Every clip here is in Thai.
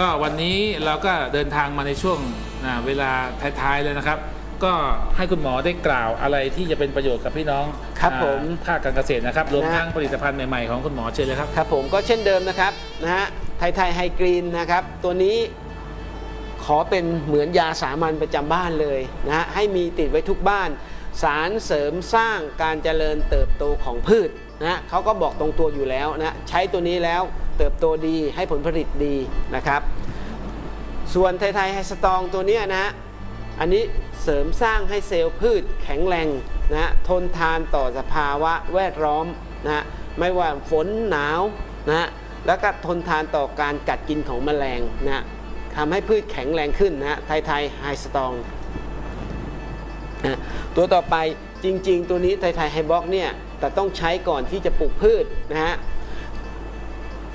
ก็วันนี้เราก็เดินทางมาในช่วงอ่าเวลาท้ายๆเลยนะครับ ก็ให้คุณหมอได้กล่าวอะไรที่จะเป็นประโยชน์กับพี่น้องครับอ่าผมภาคการเกษตรนะครับรวมนะทั้งผลิตภัณฑ์ใหม่ๆของคุณหมอเชิญเลยครับครับผมก็เช่นเดิมนะครับนะฮะไทยไทยไฮกรีนนะครับ ตัวนี้ขอเป็นเหมือนยาสามัญประจำบ้านเลยนะฮะให้มีติดไว้ทุกบ้าน สารเสริมสร้างการเจริญเติบโตของพืชนะฮะเขาก็บอกตรงตัวอยู่แล้วนะใช้ตัวนี้แล้ว เติบโตดีให้ผลผลิตดีนะครับ ส่วนไทยไทยไฮสตองตัวนี้นะฮะอันนี้เสริมสร้างให้เซลล์พืชแข็งแรงนะฮะทนทานต่อสภาวะแวดล้อมนะฮะไม่ว่าฝนหนาวนะฮะแล้วก็ทนทานต่อการกัดกินของแมลงนะฮะทำให้พืชแข็งแรงขึ้นนะฮะไทยไทยไฮสตองนะตัวต่อไปจริง ๆ ตัวนี้ไทยไทยไฮบ็อกเนี่ยแต่ต้องใช้ก่อนที่จะปลูกพืชนะฮะ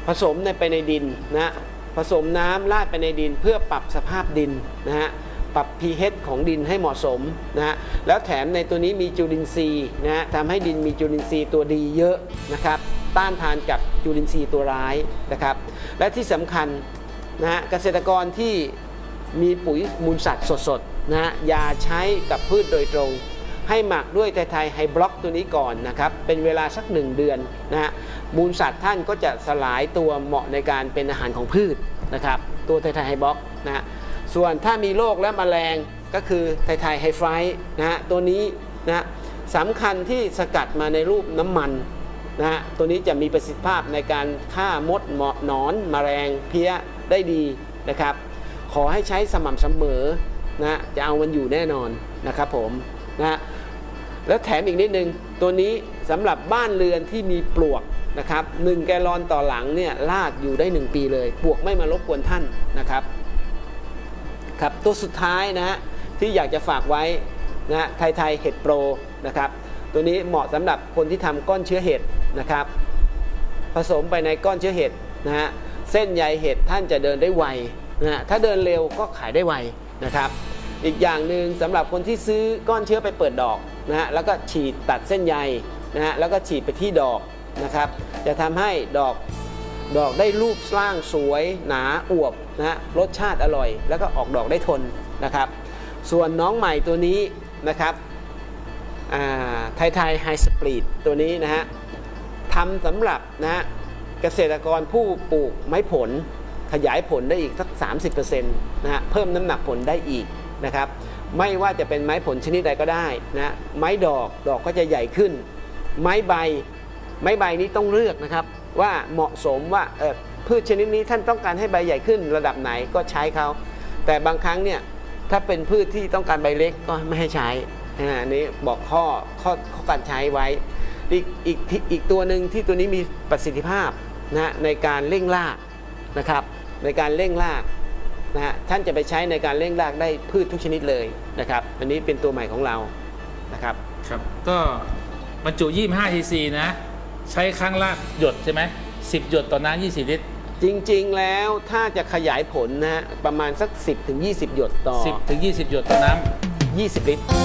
ผสมในไปในดินนะผสมน้ำราดไปในดินเพื่อปรับสภาพดินนะฮะปรับ pH ของดินให้เหมาะสมนะฮะแล้วแถมในตัวนี้มีจุลินทรีย์นะฮะทำให้ดินมีจุลินทรีย์ตัวดีเยอะนะครับต้านทานกับจุลินทรีย์ตัวร้ายนะครับและที่สำคัญนะฮะเกษตรกรที่มีปุ๋ยมูลสัตว์สดๆนะฮะอย่าใช้กับพืชโดยตรง ให้หมักด้วยไทยไทไฮบล็อกตัวนี้ก่อนนะครับ เป็นเวลาสักหนึ่งเดือนนะฮะมูลสัตว์ท่านก็จะสลายตัวเหมาะในการเป็นอาหารของพืชนะครับ ตัวไทยไทไฮบล็อกนะฮะส่วนถ้ามีโรคและแมลงก็คือไทยไทไฮไฟท์นะฮะตัวนี้นะฮะสำคัญที่สกัดมาในรูปน้ำมันนะฮะตัวนี้จะมีประสิทธิภาพในการฆ่ามดเหมาะนอนแมลงเพี้ยได้ดีนะครับ ขอให้ใช้สม่ำเสมอนะจะเอามันอยู่แน่นอนนะครับผมนะ แล้วแถมอีกนิดนึง ตัวนี้สำหรับบ้านเรือนที่มีปลวกนะครับหนึ่งแกลลอนต่อหลังเนี่ยลาดอยู่ได้ 1 ปีเลย ปลวกไม่มารบกวนท่านนะครับครับตัวสุดท้ายนะฮะที่อยากจะฝากไว้นะไทยไทยเห็ดโปรนะครับตัวนี้เหมาะสำหรับคนที่ทำก้อนเชื้อเห็ดนะครับผสมไปในก้อนเชื้อเห็ดนะฮะเส้นใยเห็ดท่านจะเดินได้ไวนะฮะถ้าเดินเร็วก็ขายได้ไวนะครับ อีกอย่างหนึ่งสำหรับคนที่ซื้อก้อนเชื้อไปเปิดดอก นะฮะแล้วก็ฉีดตัดเส้นใยนะฮะแล้วก็ฉีดไปที่ดอกนะครับ จะทำให้ดอกดอกได้รูปร่างสวย หนาอวบนะฮะรสชาติอร่อย แล้วก็ออกดอกได้ทนนะครับ ส่วนน้องใหม่ตัวนี้นะครับไทยไทยไฮสปรีดตัวนี้นะฮะทำสำหรับนะฮะเกษตรกรผู้ปลูกไม้ผลขยายผลได้อีกสัก 30%นะฮะเพิ่มน้ำหนักผลได้อีกนะครับ ไม่ว่าจะเป็นไม้ผลชนิดใดก็ได้นะไม้ดอกดอกก็จะใหญ่ขึ้น ไม้ใบ ไม้ใบนี้ต้องเลือกนะครับ ว่าเหมาะสมว่าเออพืชชนิดนี้ท่านต้องการให้ใบใหญ่ขึ้นระดับไหนก็ใช้เขาแต่บางครั้งเนี่ยถ้าเป็นพืชที่ต้องการใบเล็กก็ไม่ให้ใช้อันนี้บอกข้อข้อข้อการใช้ไว้ อีกอีกอีกตัวหนึ่งที่ตัวนี้มีประสิทธิภาพนะฮะในการเร่งรากนะครับ ในการเร่งราก นะฮะท่านจะไปใช้ในการเร่งรากได้พืชทุกชนิดเลยนะครับ อันนี้เป็นตัวใหม่ของเรานะครับครับ ก็บรรจุ 25 cc นะ ใช้ครั้งละหยดใช่ไหม10 หยดต่อน้ำ20 ลิตร จริงๆแล้วถ้าจะขยายผลนะฮะประมาณสัก 10-20 หยดต่อ 10ถึง20 หยดต่อน้ำ20 ลิตร